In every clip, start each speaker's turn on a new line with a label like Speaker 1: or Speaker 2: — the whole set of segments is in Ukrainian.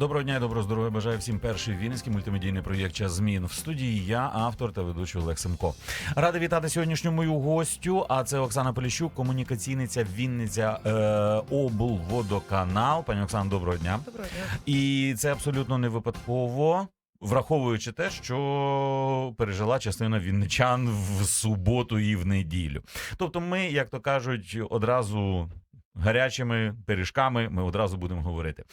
Speaker 1: Доброго дня і доброго здоров'я. Бажаю всім перший вінницький мультимедійний проєкт «Час змін в студії. Я автор та ведучий Олег Семко. Радий вітати сьогоднішню мою гостю. А це Оксана Поліщук, комунікаційниця Вінниця е, облводоканал. Пані Оксана, доброго дня.
Speaker 2: Доброго дня.
Speaker 1: І це абсолютно не випадково. Враховуючи те, що пережила частина вінничан в суботу і в неділю. Тобто, ми, як то кажуть, одразу гарячими пиріжками ми одразу будемо говорити.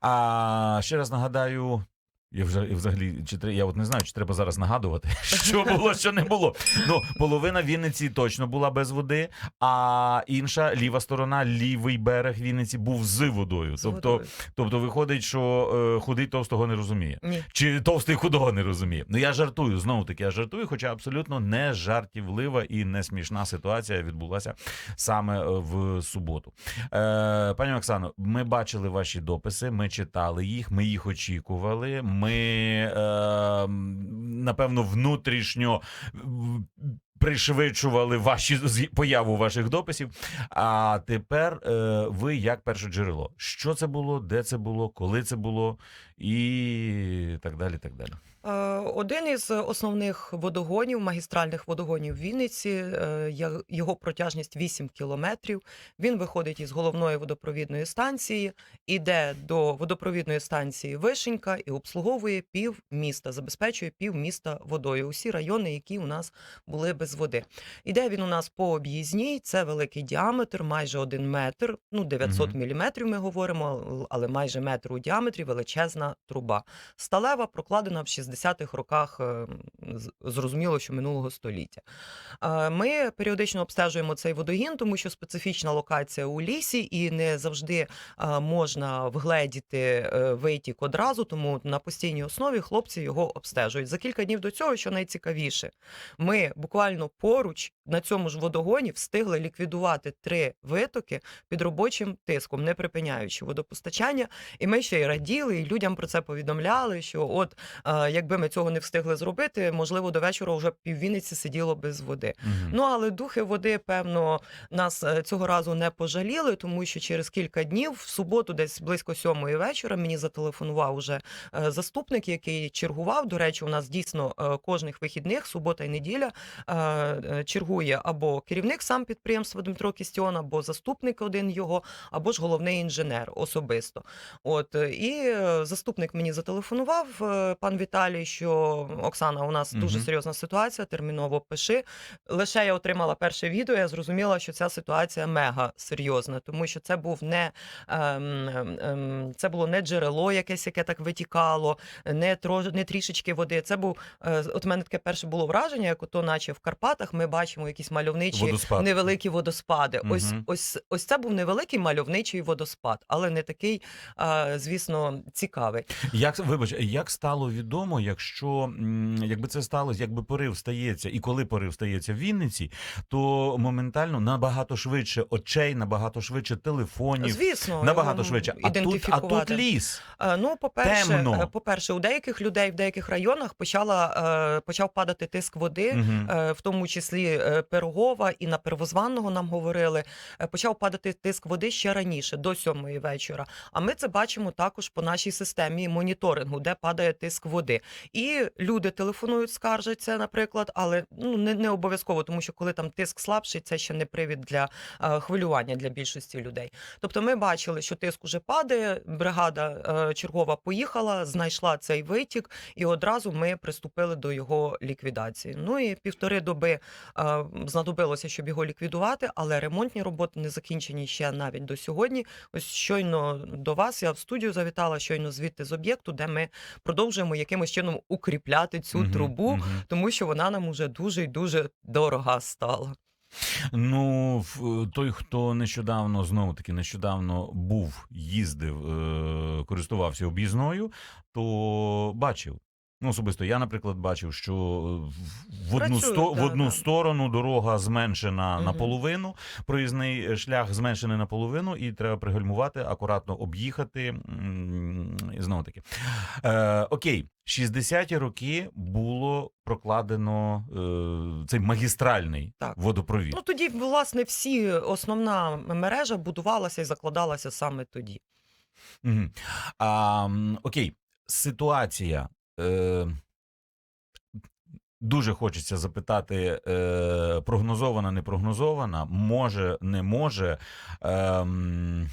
Speaker 1: А ще раз нагадаю. Я вже взагалі чи я от не знаю, чи треба зараз нагадувати, що було, що не було. Ну, половина Вінниці точно була без води, а інша ліва сторона, лівий берег Вінниці був з водою.
Speaker 2: З
Speaker 1: тобто,
Speaker 2: водою.
Speaker 1: тобто виходить, що е, худий товстого не розуміє.
Speaker 2: Ні.
Speaker 1: Чи товстий худого не розуміє? Ну я жартую, знову таки, я жартую, хоча абсолютно не жартівлива і не смішна ситуація відбулася саме е, в суботу. Е, пані Оксано, ми бачили ваші дописи, ми читали їх, ми їх очікували. Ми е, напевно внутрішньо пришвидшували ваші появу ваших дописів. А тепер е, ви як перше джерело. Що це було, де це було, коли це було, і так далі. Так далі.
Speaker 2: Е, Один із основних водогонів, магістральних водогонів Вінниці, е, його протяжність 8 кілометрів. Він виходить із головної водопровідної станції, іде до водопровідної станції Вишенька і обслуговує пів міста, забезпечує пів міста водою. Усі райони, які у нас були без води. Іде він у нас по об'їзній. Це великий діаметр, майже один метр. Ну 900
Speaker 1: Мгм.
Speaker 2: міліметрів ми говоримо, але майже метр у діаметрі величезна труба. Сталева прокладена в 60-х роках, е, зрозуміло, що минулого століття. Ми періодично обстежуємо цей водогін, тому що специфічна локація у лісі, і не завжди е, можна вгледіти е, витік одразу, тому на постійній основі хлопці його обстежують. За кілька днів до цього, що найцікавіше, ми буквально поруч на цьому ж водогоні встигли ліквідувати три витоки під робочим тиском, не припиняючи водопостачання. І ми ще й раділи, і людям про це повідомляли. Що от е, якби ми цього не встигли зробити, можливо, до вечора вже піввінниці сиділо без води.
Speaker 1: Мгм.
Speaker 2: Ну але духи води, певно, нас е, цього разу не пожаліли, тому що через кілька днів, в суботу, десь близько сьомої вечора, мені зателефонував уже е, заступник, який чергував. До речі, у нас дійсно е, кожних вихідних, субота і неділя, чергує або керівник сам підприємства Дмитро Кістіон, або заступник один його, або ж головний інженер особисто. От і заступник мені зателефонував, пан Віталій, що Оксана, у нас дуже серйозна ситуація, терміново пиши. Лише я отримала перше відео, я зрозуміла, що ця ситуація мега серйозна, тому що це був не ем, ем, це було не джерело, якесь, яке так витікало, не тро, не трішечки води. Це був е, от у мене таке перше було враження, як ото, наче в Карпатах, ми бачимо якісь мальовничі
Speaker 1: Водоспад.
Speaker 2: невеликі водоспади. Ось ось ось це був невеликий мальовничий водоспад, але не такий, а, звісно, цікавий.
Speaker 1: Як вибач, як стало відомо, якщо якби це сталося, якби порив стається, і коли порив стається в Вінниці, то моментально набагато швидше очей, набагато швидше телефонів,
Speaker 2: Звісно,
Speaker 1: набагато швидше. А тут, а тут ліс.
Speaker 2: Е, Ну, по-перше,
Speaker 1: Темно.
Speaker 2: е, по-перше, у деяких людей в деяких районах почала, е, почав падати тиск води. Е, В тому числі Пирогова і на Первозванного нам говорили, почав падати тиск води ще раніше, до сьомої вечора. А ми це бачимо також по нашій системі моніторингу, де падає тиск води. І люди телефонують, скаржаться, наприклад, але ну не, не обов'язково, тому що коли там тиск слабший, це ще не привід для е, хвилювання для більшості людей. Тобто, ми бачили, що тиск уже падає. Бригада е, чергова поїхала, знайшла цей витік, і одразу ми приступили до його ліквідації. Ну і півтори доби е, знадобилося, щоб його ліквідувати, але ремонтні роботи не закінчені ще навіть до сьогодні. Ось щойно до вас я в студію завітала, щойно звідти з об'єкту, де ми продовжуємо якимось чином укріпляти цю
Speaker 1: Мгм,
Speaker 2: трубу,
Speaker 1: мгм.
Speaker 2: тому що вона нам уже дуже і дуже дорога стала.
Speaker 1: Ну, в- той, хто нещодавно, знову таки, нещодавно був, їздив, е, користувався об'їзною, то бачив. Ну, особисто я, наприклад, бачив, що в одну,
Speaker 2: Працюють,
Speaker 1: сто, в одну
Speaker 2: да.
Speaker 1: сторону дорога зменшена
Speaker 2: Мгм.
Speaker 1: наполовину, проїзний шлях зменшений наполовину, і треба пригальмувати, акуратно об'їхати. Знову таки. Е, окей, 60-ті роки було прокладено е, цей магістральний
Speaker 2: Так.
Speaker 1: водопровід.
Speaker 2: Ну тоді, власне, всі основна мережа будувалася і закладалася саме тоді.
Speaker 1: Мгм. А, окей, ситуація. Е, дуже хочеться запитати: е, прогнозована, не прогнозована, може, не може. Ем,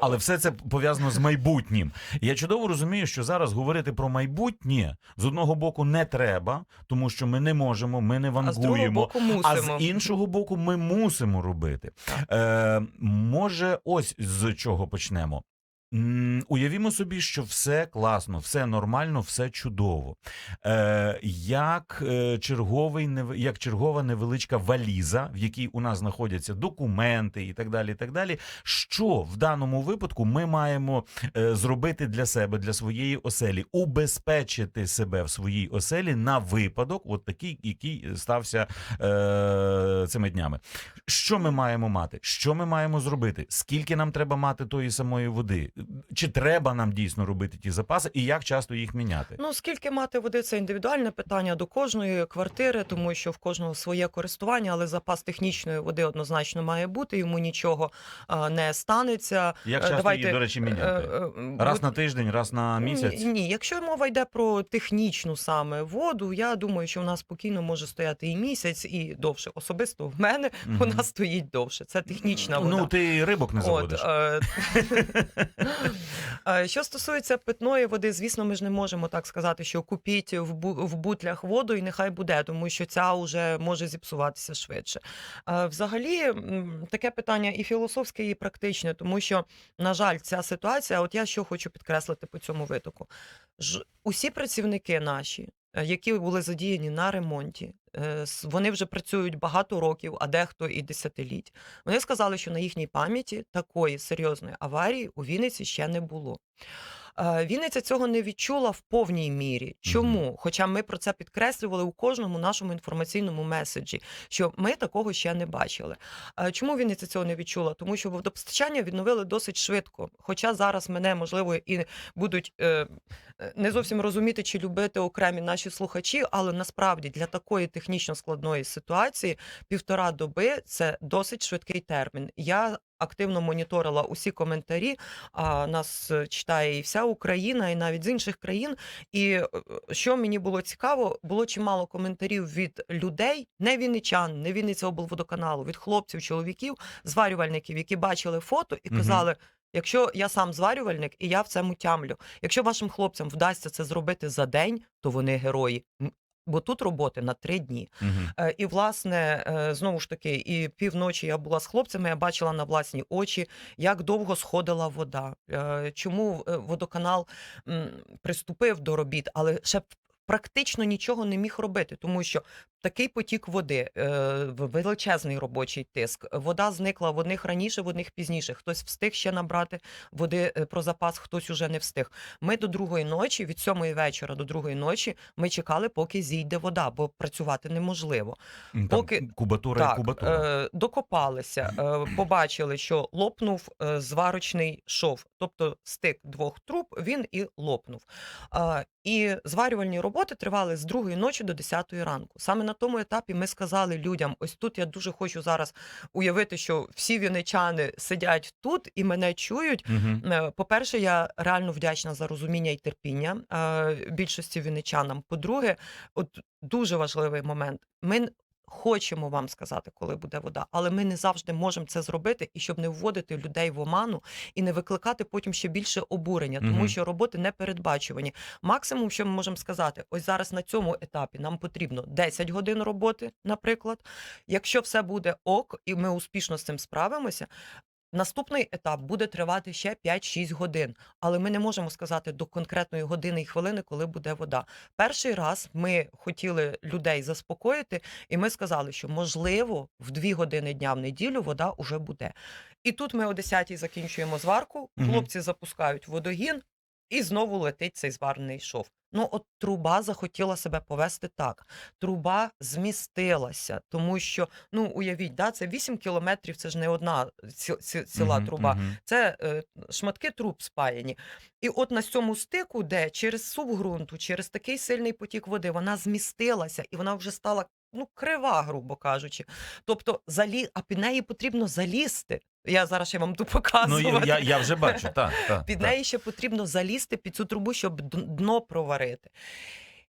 Speaker 1: але все це пов'язано з майбутнім. Я чудово розумію, що зараз говорити про майбутнє з одного боку не треба, тому що ми не можемо, ми не
Speaker 2: А з
Speaker 1: вангуємо. А з іншого боку, ми мусимо робити. Е, може, ось з чого почнемо. Уявімо собі, що все класно, все нормально, все чудово. Е, як, е, черговий, як чергова невеличка валіза, в якій у нас знаходяться документи і так далі. І так далі. Що в даному випадку ми маємо е, зробити для себе, для своєї оселі, убезпечити себе в своїй оселі на випадок, от такий, який стався е, цими днями. Що ми маємо мати? Що ми маємо зробити? Скільки нам треба мати тої самої води? Чи треба нам дійсно робити ті запаси, і як часто їх міняти?
Speaker 2: Ну, скільки мати води, це індивідуальне питання до кожної квартири, тому що в кожного своє користування, але запас технічної води однозначно має бути, йому нічого а, не станеться.
Speaker 1: Як
Speaker 2: Е,
Speaker 1: часто
Speaker 2: давайте,
Speaker 1: її, до речі, міняти?
Speaker 2: Е, е,
Speaker 1: Раз на тиждень, раз на місяць?
Speaker 2: Ні, ні, якщо мова йде про технічну саме воду, я думаю, що вона спокійно може стояти і місяць, і довше. Особисто в мене вона стоїть довше. Це технічна вода.
Speaker 1: Ну, ти рибок не заводиш.
Speaker 2: От, що стосується питної води, звісно, ми ж не можемо так сказати, що купіть в, бутлях воду і нехай буде, тому що ця вже може зіпсуватися швидше. Е, Взагалі, таке питання і філософське, і практичне, тому що, на жаль, ця ситуація, от я що хочу підкреслити по цьому витоку. Усі працівники наші, е, які були задіяні на ремонті, е, вони вже працюють багато років, а дехто і десятиліть. Вони сказали, що на їхній пам'яті такої серйозної аварії у Вінниці ще не було. Е, Вінниця цього не відчула в повній мірі. Чому? Хоча ми про це підкреслювали у кожному нашому інформаційному меседжі, що ми такого ще не бачили. Е, Чому Вінниця цього не відчула? Тому що водопостачання відновили досить швидко. Хоча зараз мене можливо і будуть е, не зовсім розуміти чи любити окремі наші слухачі, але насправді для такої технічно складної ситуації півтора доби це досить швидкий термін. Я активно моніторила усі коментарі. А нас е, читає і вся Україна, і навіть з інших країн. І е, що мені було цікаво, було чимало коментарів від людей, не вінничан, не Вінниця облводоканалу, від хлопців, чоловіків, зварювальників, які бачили фото і казали. Якщо я сам зварювальник і я в цьому тямлю, якщо вашим хлопцям вдасться це зробити за день, то вони герої. Бо тут роботи на три дні.
Speaker 1: uh
Speaker 2: -huh. І, власне, е, знову ж таки, і півночі я була з хлопцями, я бачила на власні очі, як довго сходила вода, е, чому е, водоканал приступив до робіт, але ще практично нічого не міг робити, тому що такий потік води, е, величезний робочий тиск. Вода зникла в одних раніше, в одних пізніше. Хтось встиг ще набрати води е, про запас, хтось уже не встиг. Ми до другої ночі, від сьомої вечора до другої ночі, ми чекали, поки зійде вода, бо працювати неможливо.
Speaker 1: Там
Speaker 2: поки-
Speaker 1: кубатура і кубатура.
Speaker 2: е, докопалися, побачили, що лопнув зварочний шов, тобто стик двох труб, він і лопнув. І зварювальні роботи тривали з другої ночі до 10 ранку. Саме на тому етапі ми сказали людям: ось тут я дуже хочу зараз уявити, що всі віничани сидять тут і мене чують. Е, По-перше, я реально вдячна за розуміння і терпіння е, більшості віничанам. По-друге, от дуже важливий момент. Ми хочемо вам сказати, коли буде вода, але ми не завжди можемо це зробити, і щоб не вводити людей в оману і не викликати потім ще більше обурення, тому
Speaker 1: угу.
Speaker 2: що роботи не передбачувані. Максимум, що ми можемо сказати, ось зараз на цьому етапі нам потрібно 10 годин роботи, наприклад. Якщо все буде ок, і ми успішно з цим справимося. Наступний етап буде тривати ще 5-6 годин, але ми не можемо сказати до конкретної години і хвилини, коли буде вода. Перший раз ми хотіли людей заспокоїти, і ми сказали, що можливо в 2 години дня в неділю вода уже буде. І тут ми о 10-й закінчуємо зварку, хлопці запускають водогін, і знову летить цей зварений шов. Ну, от труба захотіла себе повести так. Труба змістилася, тому що, ну, уявіть, да, це 8 кілометрів, це ж не одна ці, ці, ціла
Speaker 1: Мгм,
Speaker 2: труба.
Speaker 1: мгм.
Speaker 2: Це е, шматки труб спаяні. І от на цьому стику, де через сув ґрунту, через такий сильний потік води, вона змістилася і вона вже стала ну, крива, грубо кажучи. Тобто, залі... а під неї потрібно залізти. Я зараз ще вам тут
Speaker 1: Ну, я, я вже бачу, так. Та,
Speaker 2: Під
Speaker 1: та.
Speaker 2: неї ще потрібно залізти під цю трубу, щоб дно проварити.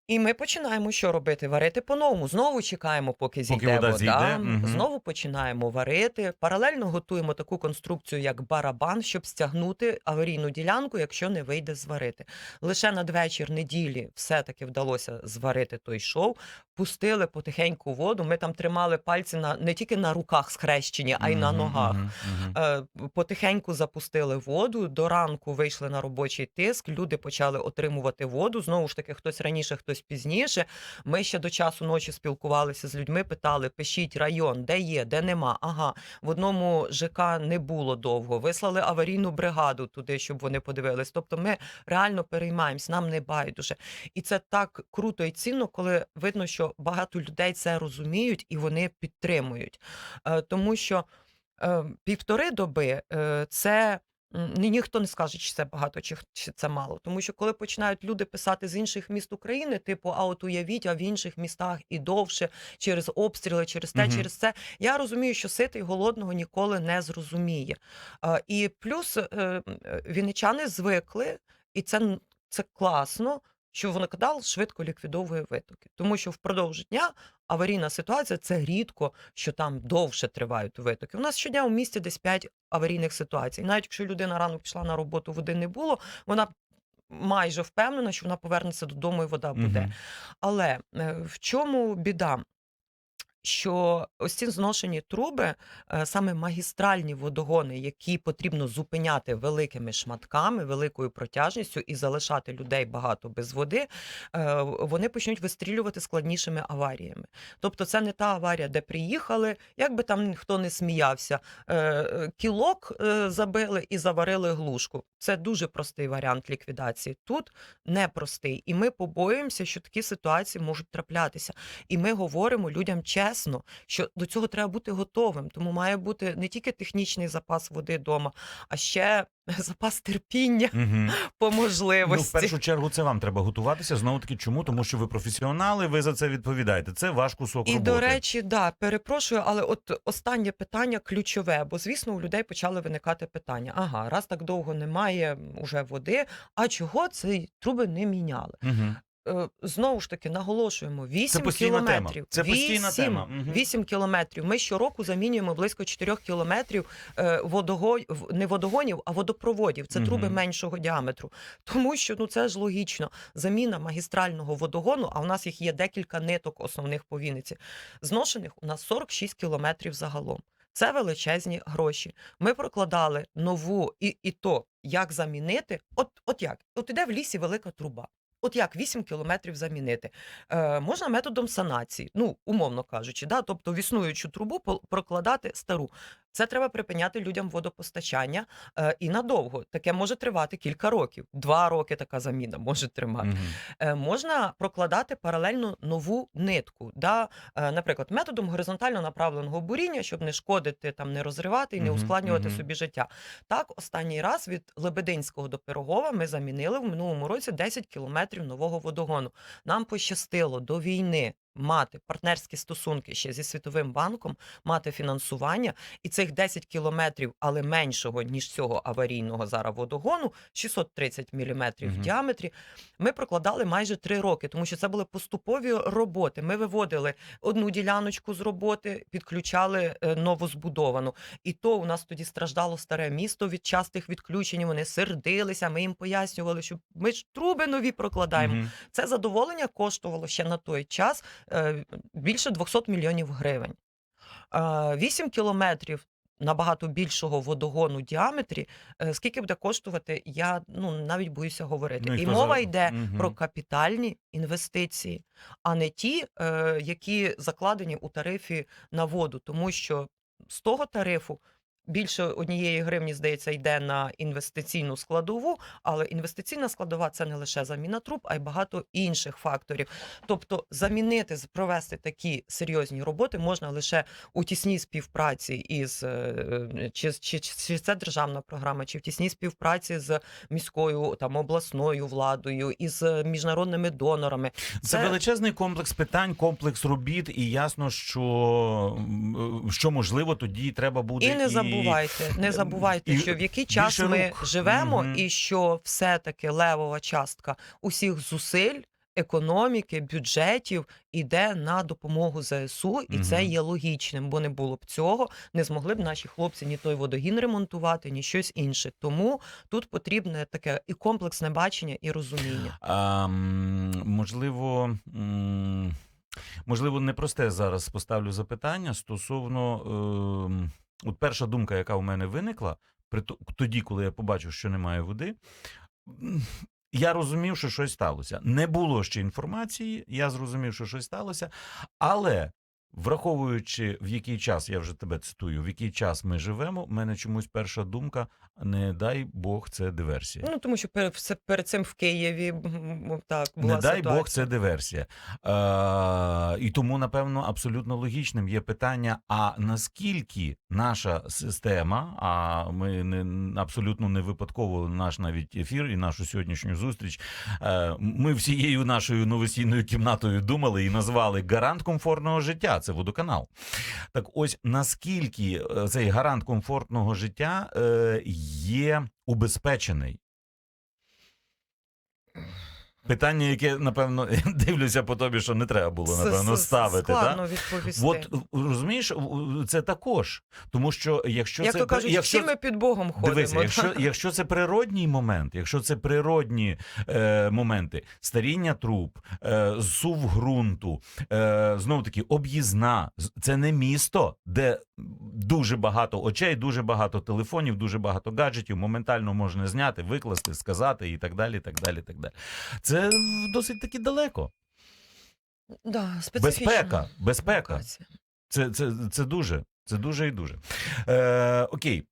Speaker 2: І ми починаємо що робити? Варити по-новому. Знову чекаємо, поки зійде
Speaker 1: вода
Speaker 2: вода.
Speaker 1: зійде, мгм.
Speaker 2: Знову починаємо варити. Паралельно готуємо таку конструкцію, як барабан, щоб стягнути аварійну ділянку, якщо не вийде зварити. Лише надвечір неділі все-таки вдалося зварити той шов. Пустили потихеньку воду. Ми там тримали пальці на не тільки на руках схрещені, а й на ногах.
Speaker 1: мгм.
Speaker 2: Е, Потихеньку запустили воду. До ранку вийшли на робочий тиск. Люди почали отримувати воду. Знову ж таки, хтось раніше, хтось пізніше. Ми ще до часу ночі спілкувалися з людьми. Питали: пишіть район, де є, де нема. Ага, в одному ЖК не було довго. Вислали аварійну бригаду туди, щоб вони подивились. Тобто, ми реально переймаємось, нам не байдуже. І це так круто і цінно, коли видно, що багато людей це розуміють і вони підтримують. Е, Тому що е, півтори доби е, це. Ні, ніхто не скаже, чи це багато, чи, чи це мало. Тому що коли починають люди писати з інших міст України, типу, а от уявіть, а в інших містах і довше через обстріли, через те,
Speaker 1: угу.
Speaker 2: через це. Я розумію, що ситий голодного ніколи не зрозуміє. А, і плюс е, е, вінничани звикли, і це, це класно, що водоканал швидко ліквідовує витоки. Тому що впродовж дня аварійна ситуація це рідко, що там довше тривають витоки. У нас щодня у місті десь 5 аварійних ситуацій. Навіть якщо людина рано пішла на роботу, води не було, вона майже впевнена, що вона повернеться додому і вода буде.
Speaker 1: Угу.
Speaker 2: Але е, в чому біда? Що ось ці зношені труби, е, саме магістральні водогони, які потрібно зупиняти великими шматками, великою протяжністю і залишати людей багато без води, е, вони почнуть вистрілювати складнішими аваріями. Тобто, це не та аварія, де приїхали, як би там ніхто не сміявся, е, кілок забили і заварили глушку. Це дуже простий варіант ліквідації. Тут непростий. І ми побоюємося, що такі ситуації можуть траплятися. І ми говоримо людям чесно, що до цього треба бути готовим. Тому має бути не тільки технічний запас води вдома, а ще запас терпіння
Speaker 1: Мгм.
Speaker 2: по
Speaker 1: Ну, в першу чергу, це вам треба готуватися. Знову таки, чому? Тому що ви професіонали, ви за це відповідаєте. Це ваш кусок
Speaker 2: І
Speaker 1: роботи.
Speaker 2: до речі, да, перепрошую, але от останнє питання ключове, бо звісно у людей почали виникати питання: ага, раз так довго немає уже води, а чого ці труби не міняли?
Speaker 1: Мгм.
Speaker 2: Е, Знову ж таки, наголошуємо: 8
Speaker 1: постійна тема.
Speaker 2: кілометрів.
Speaker 1: Це постійна тема. Мгм.
Speaker 2: 8 кілометрів. Ми щороку замінюємо близько 4 кілометрів е, водого... не водогонів, а водопроводів. Це труби меншого діаметру. Тому що ну це ж логічно. Заміна магістрального водогону, а у нас їх є декілька ниток основних по Вінниці. Зношених у нас 46 кілометрів загалом. Це величезні гроші. Ми прокладали нову і, і то, як замінити. От, от як? От іде в лісі велика труба. От як 8 кілометрів замінити? Е, можна методом санації, ну, умовно кажучи, да? тобто в існуючу трубу прокладати стару. Це треба припиняти людям водопостачання е, і надовго. Таке може тривати кілька років. Два роки така заміна може тримати.
Speaker 1: Мгм.
Speaker 2: Е, можна прокладати паралельно нову нитку. Да? Е, наприклад, методом горизонтально направленого буріння, щоб не шкодити, там, не розривати і не
Speaker 1: Мгм,
Speaker 2: ускладнювати
Speaker 1: мгм.
Speaker 2: собі життя. Так, останній раз від Лебединського до Пирогова ми замінили в минулому році 10 кілометрів нового водогону. Нам пощастило до війни мати партнерські стосунки ще зі Світовим банком, мати фінансування, і цих 10 кілометрів, але меншого, ніж цього аварійного зараз водогону, 630 міліметрів в діаметрі, ми прокладали майже три роки, тому що це були поступові роботи. Ми виводили одну діляночку з роботи, підключали е, новозбудовану. І то у нас тоді страждало старе місто від частих відключень. Вони сердилися. Ми їм пояснювали, що ми ж труби нові прокладаємо.
Speaker 1: Мгм.
Speaker 2: Це задоволення коштувало ще на той час більше 200 мільйонів гривень. Е, 8 кілометрів набагато більшого водогону в діаметрі. е, Скільки буде коштувати, я ну навіть боюся говорити.
Speaker 1: Ну, і
Speaker 2: мова йде
Speaker 1: Мгм.
Speaker 2: про капітальні інвестиції, а не ті, е, які закладені у тарифі на воду, тому що з того тарифу. Більше однієї гривні, здається, йде на інвестиційну складову, але інвестиційна складова це не лише заміна труб, а й багато інших факторів. Тобто замінити, провести такі серйозні роботи можна лише у тісній співпраці із е, чи, чи, чи це державна програма, чи в тісній співпраці з міською там обласною владою, із е, міжнародними донорами.
Speaker 1: Це,
Speaker 2: Це-
Speaker 1: величезний комплекс питань, комплекс робіт, і ясно, що, що можливо тоді треба буде
Speaker 2: І не забувайте, не забувайте,
Speaker 1: і
Speaker 2: що в який час ми
Speaker 1: рук.
Speaker 2: живемо,
Speaker 1: Мгм.
Speaker 2: і що все-таки левова частка усіх зусиль. Економіки, бюджетів іде на допомогу ЗСУ, і це є логічним, бо не було б цього, не змогли б наші хлопці ні той водогін ремонтувати, ні щось інше. Тому тут потрібне таке і комплексне бачення, і розуміння.
Speaker 1: А, можливо, можливо, непросте зараз поставлю запитання стосовно. ем, от перша думка, яка у мене виникла, тоді, коли я побачив, що немає води. Я розумів, що щось сталося. Не було ще інформації, я зрозумів, що щось сталося, але враховуючи, в який час, я вже тебе цитую, в який час ми живемо, в мене чомусь перша думка: не дай Бог, це диверсія.
Speaker 2: Ну тому що перед, перед цим в Києві так була
Speaker 1: Не дай
Speaker 2: ситуація.
Speaker 1: Бог, це диверсія. Е, і тому, напевно, абсолютно логічним є питання: а наскільки наша система, а ми не абсолютно не випадково наш навіть ефір і нашу сьогоднішню зустріч, е, ми всією нашою новостійною кімнатою думали і назвали гарант комфортного життя. Це водоканал. Так ось наскільки е, цей гарант комфортного життя е, є убезпечений? Питання, яке напевно дивлюся по тобі, що не треба було напевно ставити.
Speaker 2: складно
Speaker 1: Так?
Speaker 2: відповісти.
Speaker 1: От розумієш, це також, тому що якщо
Speaker 2: Як
Speaker 1: це
Speaker 2: то кажуть,
Speaker 1: якщо,
Speaker 2: всі ми під Богом ходимо.
Speaker 1: Дивися, якщо, якщо це природній момент, якщо це природні е, моменти, старіння труб, е, зсув ґрунту, е, знову таки об'їзна, це не місто, де дуже багато очей, дуже багато телефонів, дуже багато гаджетів, моментально можна зняти, викласти, сказати і так далі. так далі, так далі. Це досить таки далеко.
Speaker 2: Да, специфічна
Speaker 1: Безпека, безпека.
Speaker 2: локація.
Speaker 1: Це, це, це дуже. Це дуже і дуже. Е, окей,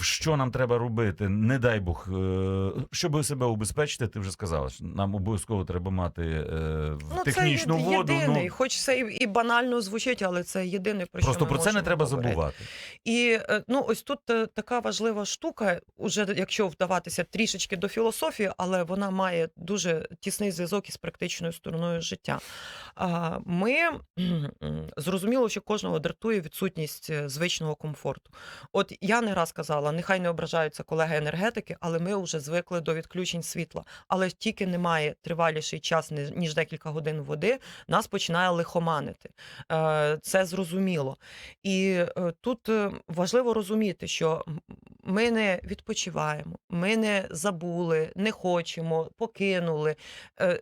Speaker 1: що нам треба робити? Не дай Бог, е, щоб себе убезпечити, ти вже сказала. що Нам обов'язково треба мати е,
Speaker 2: Ну,
Speaker 1: технічну
Speaker 2: це
Speaker 1: воду.
Speaker 2: єдиний,
Speaker 1: Ну,
Speaker 2: хоч це і, банально звучить, але це єдине про
Speaker 1: просто
Speaker 2: що ми
Speaker 1: про це не треба
Speaker 2: говорити.
Speaker 1: забувати.
Speaker 2: І е, ну ось тут е, така важлива штука, уже якщо вдаватися трішечки до філософії, але вона має дуже тісний зв'язок із практичною стороною життя. Ми зрозуміло, що кожного дратує відсутність звичного комфорту. От я не раз казала, нехай не ображаються колеги енергетики, але ми вже звикли до відключень світла. Але тільки немає триваліший час, ніж декілька годин води, нас починає лихоманити. Е, Це зрозуміло. І е, тут е, важливо розуміти, що ми не відпочиваємо, ми не забули, не хочемо, покинули.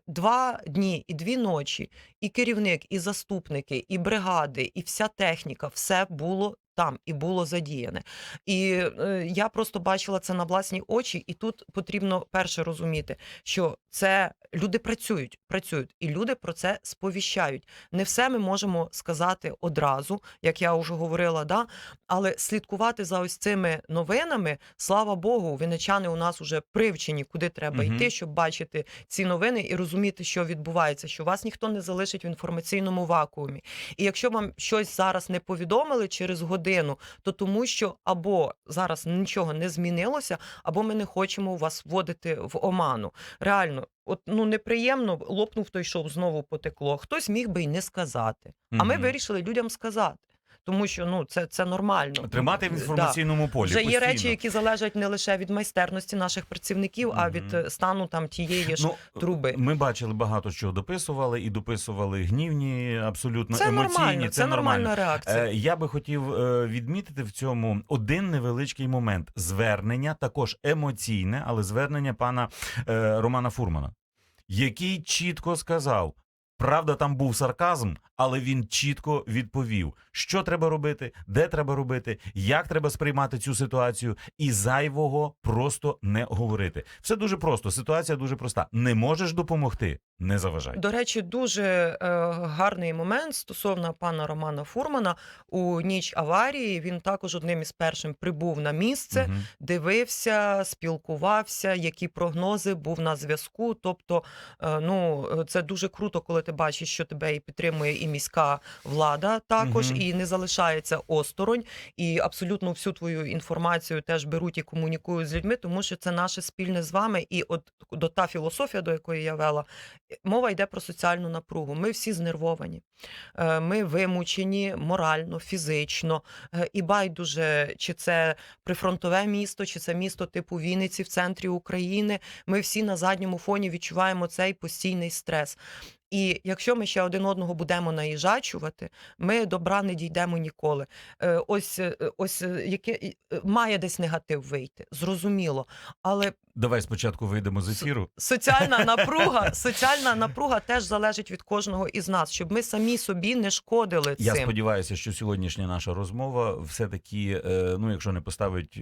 Speaker 2: Два дні і дві ночі, і керівник, і заступники, і бригади, і вся техніка, все було. Там і було задіяне, і е, я просто бачила це на власні очі, і тут потрібно перше розуміти, що це люди працюють, працюють, і люди про це сповіщають. Не все ми можемо сказати одразу, як я вже говорила, да але слідкувати за ось цими новинами, слава Богу, вінничани у нас вже привчені, куди треба
Speaker 1: Мгм.
Speaker 2: йти, щоб бачити ці новини і розуміти, що відбувається, що вас ніхто не залишить в інформаційному вакуумі. І якщо вам щось зараз не повідомили через годину, то тому, що або зараз нічого не змінилося, або ми не хочемо вас вводити в оману. Реально, от ну неприємно лопнув той шов, знову потекло. Хтось міг би й не сказати. А ми вирішили людям сказати. Тому що ну це, це нормально.
Speaker 1: Тримати в
Speaker 2: Да.
Speaker 1: інформаційному полі.
Speaker 2: Вже є речі, які залежать не лише від майстерності наших працівників, а від
Speaker 1: Мгм.
Speaker 2: е, стану там тієї ж
Speaker 1: Ну,
Speaker 2: труби.
Speaker 1: Ми бачили багато чого дописували, і дописували гнівні, абсолютно
Speaker 2: Це
Speaker 1: емоційні.
Speaker 2: нормально, це нормальна реакція.
Speaker 1: Е, Я би хотів е, відмітити в цьому один невеличкий момент звернення, також емоційне, але звернення пана е, Романа Фурмана, який чітко сказав: Правда, там був сарказм, але він чітко відповів, що треба робити, де треба робити, як треба сприймати цю ситуацію, і зайвого просто не говорити. Все дуже просто. Ситуація дуже проста. Не можеш допомогти, не заважай.
Speaker 2: До речі, дуже е, гарний момент стосовно пана Романа Фурмана у ніч аварії. Він також одним із першим прибув на місце,
Speaker 1: Мгм.
Speaker 2: дивився, спілкувався, які прогнози був на зв'язку. Тобто, е, ну це дуже круто, коли ти бачиш, що тебе і підтримує і міська влада також,
Speaker 1: Мгм.
Speaker 2: і не залишається осторонь, і абсолютно всю твою інформацію теж беруть і комунікують з людьми, тому що це наше спільне з вами. І от до та філософія, до якої я вела, мова йде про соціальну напругу. Ми всі знервовані, Е, ми вимучені морально, фізично. Е, І байдуже, чи це прифронтове місто, чи це місто типу Вінниці в центрі України. Ми всі на задньому фоні відчуваємо цей постійний стрес. І якщо ми ще один одного будемо наїжачувати, ми добра не дійдемо ніколи. Е, Ось е, ось е, яке має десь негатив вийти, зрозуміло. Але
Speaker 1: Давай спочатку вийдемо з ефіру.
Speaker 2: соціальна напруга, соціальна напруга теж залежить від кожного із нас, щоб ми самі собі не шкодили
Speaker 1: Я сподіваюся, що сьогоднішня наша розмова все-таки, е, ну якщо не поставить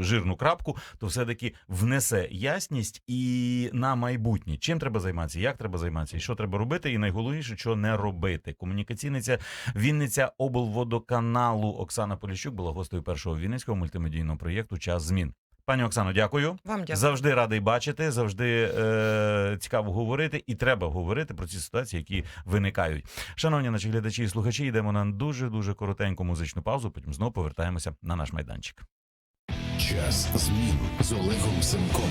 Speaker 1: жирну крапку, то все-таки внесе ясність і на майбутнє. Чим треба займатися, як треба займатися, і що треба робити, і найголовніше, що не робити. Комунікаційниця Вінниця облводоканалу Оксана Поліщук була гостею першого вінницького мультимедійного проєкту Час змін. Пані Оксано, дякую.
Speaker 2: Вам дякую.
Speaker 1: Завжди радий бачити, завжди е, цікаво говорити, і треба говорити про ці ситуації, які виникають. Шановні наші глядачі і слухачі, йдемо на дуже дуже коротеньку музичну паузу. Потім знову повертаємося на наш майданчик.
Speaker 3: Час змін з Олегом Семком.